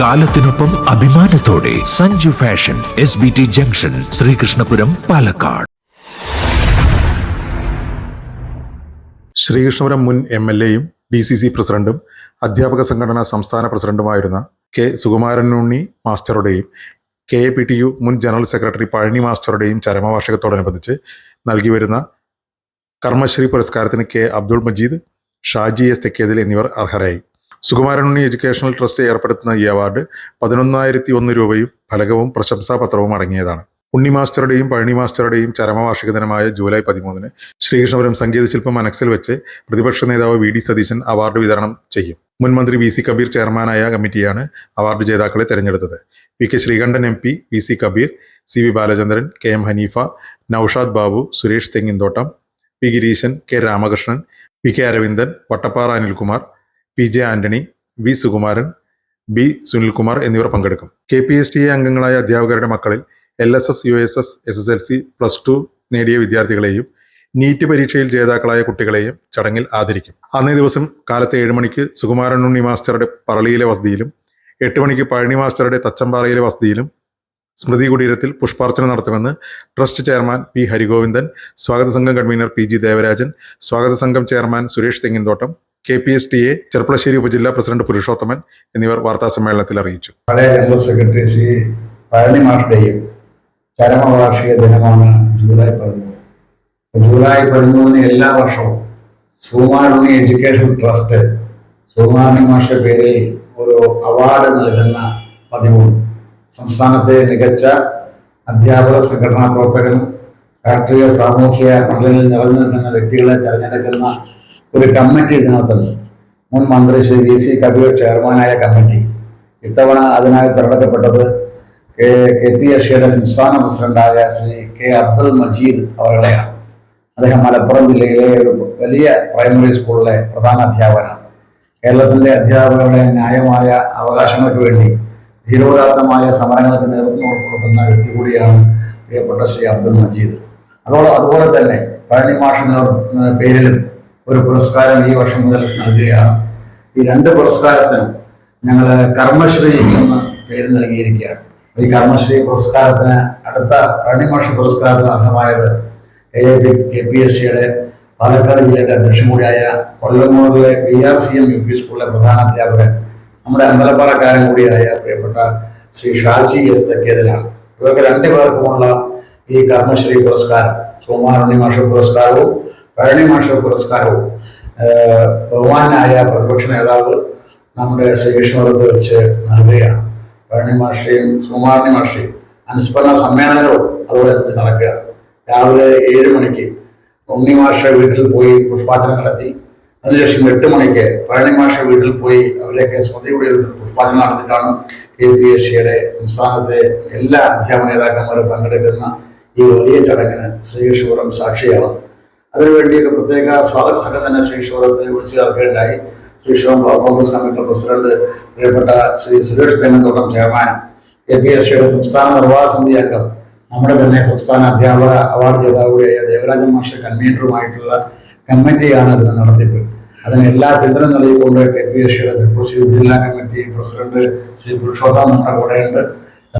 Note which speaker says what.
Speaker 1: കാലത്തിനൊപ്പം അഭിമാനത്തോടെ Sanju fashion S B T junction Sreekrishnapuram Palakkad.
Speaker 2: Sreekrishnapuram മുൻ M L എയും D C C പ്രസിഡന്റും അധ്യാപക സംഘടനാ സംസ്ഥാന പ്രസിഡന്റുമായിരുന്ന K Sukumaranunni മാസ്റ്ററുടെയും K A P T U മുൻ ജനറൽ സെക്രട്ടറി പഴനി മാസ്റ്ററുടെയും ചരമവാർഷികത്തോടനുബന്ധിച്ച് നൽകി വരുന്ന കർമ്മശ്രീ പുരസ്കാരത്തിന് കെ അബ്ദുൾ മജീദ് ഷാജി എസ് തെക്കേതിൽ എന്നിവർ അർഹരായി. സുകുമാരനുണ്ണി എഡ്യൂക്കേഷണൽ ട്രസ്റ്റ് ഏർപ്പെടുത്തുന്ന ഈ അവാർഡ് പതിനൊന്നായിരത്തി ഒന്ന് രൂപയും ഫലകവും പ്രശംസാപത്രവും അടങ്ങിയതാണ്. ഉണ്ണി മാസ്റ്ററുടെയും പഴനി മാസ്റ്ററുടെയും ചരമവാർഷിക ദിനമായ ജൂലൈ പതിമൂന്നിന് ശ്രീകൃഷ്ണപുരം സംഗീത ശില്പം അനക്സിൽ വെച്ച് പ്രതിപക്ഷ നേതാവ് വി ഡി സതീശൻ അവാർഡ് വിതരണം ചെയ്യും. മുൻ മന്ത്രി വി സി കബീർ ചെയർമാനായ കമ്മിറ്റിയാണ് അവാർഡ് ജേതാക്കളെ തെരഞ്ഞെടുത്തത്. V K Sreekandan M P V C Kabeer C V Balachandran K M Haneefa Noushad Babu Suresh Thenginthottam P Gireesan K Ramakrishnan P K Aravindan Vattappara Anilkumar P J Antony V Sukumaran B Sunilkumar എന്നിവർ പങ്കെടുക്കും. K P S T A അംഗങ്ങളായ അധ്യാപകരുടെ മക്കളിൽ L S S U S S S S L C plus two നേടിയ വിദ്യാർത്ഥികളെയും NEET പരീക്ഷയിൽ ജേതാക്കളായ കുട്ടികളെയും ചടങ്ങിൽ ആദരിക്കും. അന്നേ ദിവസം കാലത്ത് ഏഴ് മണിക്ക് സുകുമാരൻ ഉണ്ണി മാസ്റ്ററുടെ പറളിയിലെ വസതിയിലും എട്ട് മണിക്ക് പഴനി മാസ്റ്ററുടെ തച്ചമ്പാറയിലെ വസതിയിലും സ്മൃതി കുടീരത്തിൽ പുഷ്പാർച്ചന നടത്തുമെന്ന് ട്രസ്റ്റ് ചെയർമാൻ പി ഹരിഗോവിന്ദൻ സ്വാഗത സംഘം കൺവീനർ പി ജി ദേവരാജൻ സ്വാഗത സംഘം chairman Suresh Thenginthottam K P S T A Cherpulassery ഉപജില്ലാ പ്രസിഡന്റ് പുരുഷോത്തമൻ എന്നിവർ വാർത്താസമ്മേളനത്തിൽ അറിയിച്ചു.
Speaker 3: പഴയ ജനറൽ സെക്രട്ടറി ശ്രീ പഴനി മാഷുടെയും ചരമവാർഷിക ദിനമാണ് ജൂലൈ പതിമൂന്ന്. ജൂലൈ പതിമൂന്നിന് എല്ലാ വർഷവും സുകുമാരുണ്ണി എഡ്യൂക്കേഷൻ ട്രസ്റ്റ് സുകുമാരൻ മാഷ പേരിൽ ഒരു അവാർഡ് നൽകുന്ന പതിവുണ്ട് സംസ്ഥാനത്തെ മികച്ച അധ്യാപക സംഘടനാ പ്രവർത്തകരും രാഷ്ട്രീയ സാമൂഹ്യ മണ്ഡലങ്ങളിൽ നിറഞ്ഞു നിൽക്കുന്ന വ്യക്തികളെ തിരഞ്ഞെടുക്കുന്ന ഒരു കമ്മിറ്റി ഇതിനകത്തുണ്ട്. മുൻ മന്ത്രി ശ്രീ വി സി കബീർ ചെയർമാനായ കമ്മിറ്റി. ഇത്തവണ അതിനായി തിരഞ്ഞെടുക്കപ്പെട്ടത് കെ കെ പി എസ് സിയുടെ സംസ്ഥാന പ്രസിഡന്റായ ശ്രീ കെ അബ്ദുൽ മജീദ് അവരുടെയാണ്. അദ്ദേഹം മലപ്പുറം ജില്ലയിലെ ഒരു വലിയ പ്രൈമറി സ്കൂളിലെ പ്രധാന അധ്യാപകനാണ്. കേരളത്തിലെ അധ്യാപകരുടെ ന്യായമായ അവകാശങ്ങൾക്ക് വേണ്ടി ധീരോദാത്തമായ സമരങ്ങൾക്ക് നേതൃത്വം കൊടുക്കുന്ന വ്യക്തി കൂടിയാണ് പ്രിയപ്പെട്ട ശ്രീ അബ്ദുൽ മജീദ്. അതോടെ അതുപോലെ തന്നെ പഴനി മാഷിന് പേരിലും ഒരു പുരസ്കാരം ഈ വർഷം മുതൽ നൽകുകയാണ്. ഈ രണ്ട് പുരസ്കാരത്തിന് ഞങ്ങൾ കർമ്മശ്രീ എന്ന് പേര് നൽകിയിരിക്കുകയാണ്. ഈ കർമ്മശ്രീ പുരസ്കാരത്തിന് അടുത്ത പ്രണിമാഷ പുരസ്കാരത്തിന് അർഹമായത് A P K P S സിയുടെ പാലക്കാട് ജില്ലയുടെ അധ്യക്ഷൻ കൂടിയായ കൊല്ലമൂടിലെ V R C M U P സ്കൂളിലെ പ്രധാന അധ്യാപകൻ നമ്മുടെ അമ്പലപ്പാറക്കാരൻ കൂടിയായ പ്രിയപ്പെട്ട ശ്രീ ഷാജി എസ് തെക്കേതിലാണ് ഇവർക്ക് രണ്ടുപേർക്കുമുള്ള ഈ കർമ്മശ്രീ പുരസ്കാരം സോമാരുണ്ണി മാഷ പുരസ്കാരവും പഴനി മാഷ പുരസ്കാരവും ബഹുമാനായ പ്രതിപക്ഷ നേതാവ് നമ്മുടെ ശ്രീകൃഷ്ണപുരത്ത് വെച്ച് നൽകുകയാണ്. പഴനി മാഷയും സുകുമാരണി മാഷയും അനുസ്മരണ സമ്മേളനവും അതുപോലെ നടക്കുകയാണ്. രാവിലെ ഏഴ് മണിക്ക് ഉണ്ണി മാഷ വീട്ടിൽ പോയി പുഷ്പാർച്ചന നടത്തി. അതിനുശേഷം എട്ട് മണിക്ക് പഴനി മാഷ വീട്ടിൽ പോയി അവരെയൊക്കെ സ്മൃതിയുടെ പുഷ്പാർച്ചന നടത്തിയിട്ടാണ് കെ പി എസ് സിയുടെ സംസ്ഥാനത്തെ എല്ലാ അധ്യാപക നേതാക്കന്മാരും പങ്കെടുക്കുന്ന ഈ വലിയ ചടങ്ങിന് ശ്രീകൃഷ്ണപുരം സാക്ഷിയാവുന്നത്. അതിനുവേണ്ടി ഒരു പ്രത്യേക സ്വാഗത സംഘം ശ്രീ ശ്രീകൃഷ്ണപുരത്തിന് വിളിച്ചു ചേർക്കുകയുണ്ടായി. Sri block Congress committee president പ്രിയപ്പെട്ട Sri Suresh Thengathottam chairman K P S സിയുടെ സംസ്ഥാന നിർവാഹ സമിതി അംഗം നമ്മുടെ തന്നെ സംസ്ഥാന അധ്യാപക അവാർഡ് ജേതാവുകയായ ദേവരാജൻ മാഷ കൺവീനറുമായിട്ടുള്ള കമ്മിറ്റിയാണ് ഇതിന് നടത്തിപ്പ്. അതിന് എല്ലാ പിന്തുണ നൽകിക്കൊണ്ട് കെ പി എസ് സിയുടെ ജില്ലാ കമ്മിറ്റി പ്രസിഡന്റ് ശ്രീ പുരുഷോത്തം നമ്മുടെ കൂടെയുണ്ട്.